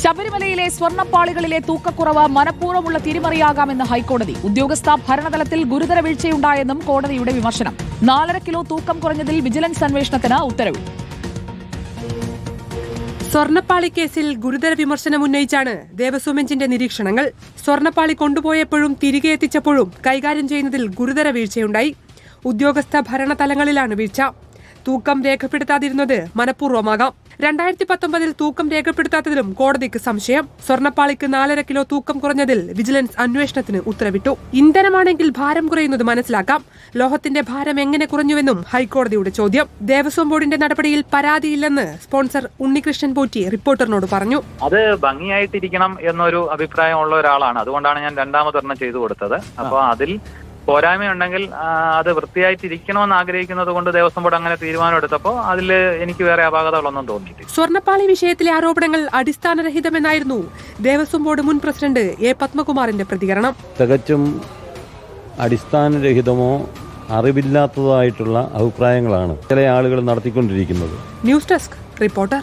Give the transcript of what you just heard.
ശബരിമലയിലെ സ്വർണപ്പാളികളിലെ തൂക്കക്കുറവ് മനഃപൂർവമുള്ള തിരിമറിയാകാമെന്ന് ഹൈക്കോടതി. ഉദ്യോഗസ്ഥ ഭരണതലത്തിൽ ഗുരുതര വീഴ്ചയുണ്ടായെന്നും കോടതിയുടെ വിമർശനം. നാലര കിലോ തൂക്കം കുറഞ്ഞതിൽ വിജിലൻസ് അന്വേഷണത്തിന് ഉത്തരവ്. സ്വർണപ്പാളി കേസിൽ ഗുരുതര വിമർശനം ഉന്നയിച്ചാണ് ദേവസ്വം ബെഞ്ചിന്റെ നിരീക്ഷണങ്ങൾ. സ്വർണപ്പാളി കൊണ്ടുപോയപ്പോഴും തിരികെ എത്തിച്ചപ്പോഴും കൈകാര്യം ചെയ്യുന്നതിൽ ഗുരുതര വീഴ്ചയുണ്ടായി. ഉദ്യോഗസ്ഥ ഭരണതലങ്ങളിലാണ് വീഴ്ച. തൂക്കം രേഖപ്പെടുത്താതിരുന്നത് മനഃപൂർവമാകാം. രണ്ടായിരത്തി പത്തൊമ്പതിൽ തൂക്കം രേഖപ്പെടുത്താത്തതിലും കോടതിക്ക് സംശയം. സ്വർണപ്പാളിക്ക് നാലര കിലോ തൂക്കം കുറഞ്ഞതിൽ വിജിലൻസ് അന്വേഷണത്തിന് ഉത്തരവിട്ടു. ഇന്ധനമാണെങ്കിൽ ഭാരം കുറയുന്നത് മനസ്സിലാക്കാം. ലോഹത്തിന്റെ ഭാരം എങ്ങനെ കുറഞ്ഞുവെന്നും ഹൈക്കോടതിയുടെ ചോദ്യം. ദേവസ്വം ബോർഡിന്റെ നടപടിയിൽ പരാതിയില്ലെന്ന് സ്പോൺസർ ഉണ്ണികൃഷ്ണൻ പോറ്റി റിപ്പോർട്ടറിനോട് പറഞ്ഞു. അത് ഭംഗിയായിട്ടിരിക്കണം എന്നൊരു അഭിപ്രായമുള്ള ഒരാളാണ്. അതുകൊണ്ടാണ് ഞാൻ രണ്ടാമതൊരെണ്ണം ചെയ്തു കൊടുത്തത്. അപ്പോൾ അതിൽ പോരായ്മയുണ്ടെങ്കിൽ അത് വൃത്തിയായിട്ടിരിക്കണമെന്ന് ആഗ്രഹിക്കുന്നത് കൊണ്ട് ദേവസ്വം ബോർഡ് അങ്ങനെ തീരുമാനം എടുത്തപ്പോൾ അതിൽ എനിക്ക് വേറെ അപാകതകളൊന്നും തോന്നിയിട്ടില്ല. സ്വർണപ്പാളി വിഷയത്തിലെ ആരോപണങ്ങൾ അടിസ്ഥാനരഹിതമെന്നായിരുന്നു ദേവസ്വം ബോർഡ് മുൻ പ്രസിഡന്റ് എ പത്മകുമാറിന്റെ പ്രതികരണം. തികച്ചും അടിസ്ഥാനരഹിതമോ അറിവില്ലാത്തതായിട്ടുള്ള അഭിപ്രായങ്ങളാണ് ചില ആളുകൾ നടത്തിക്കൊണ്ടിരിക്കുന്നത്. News desk reporter.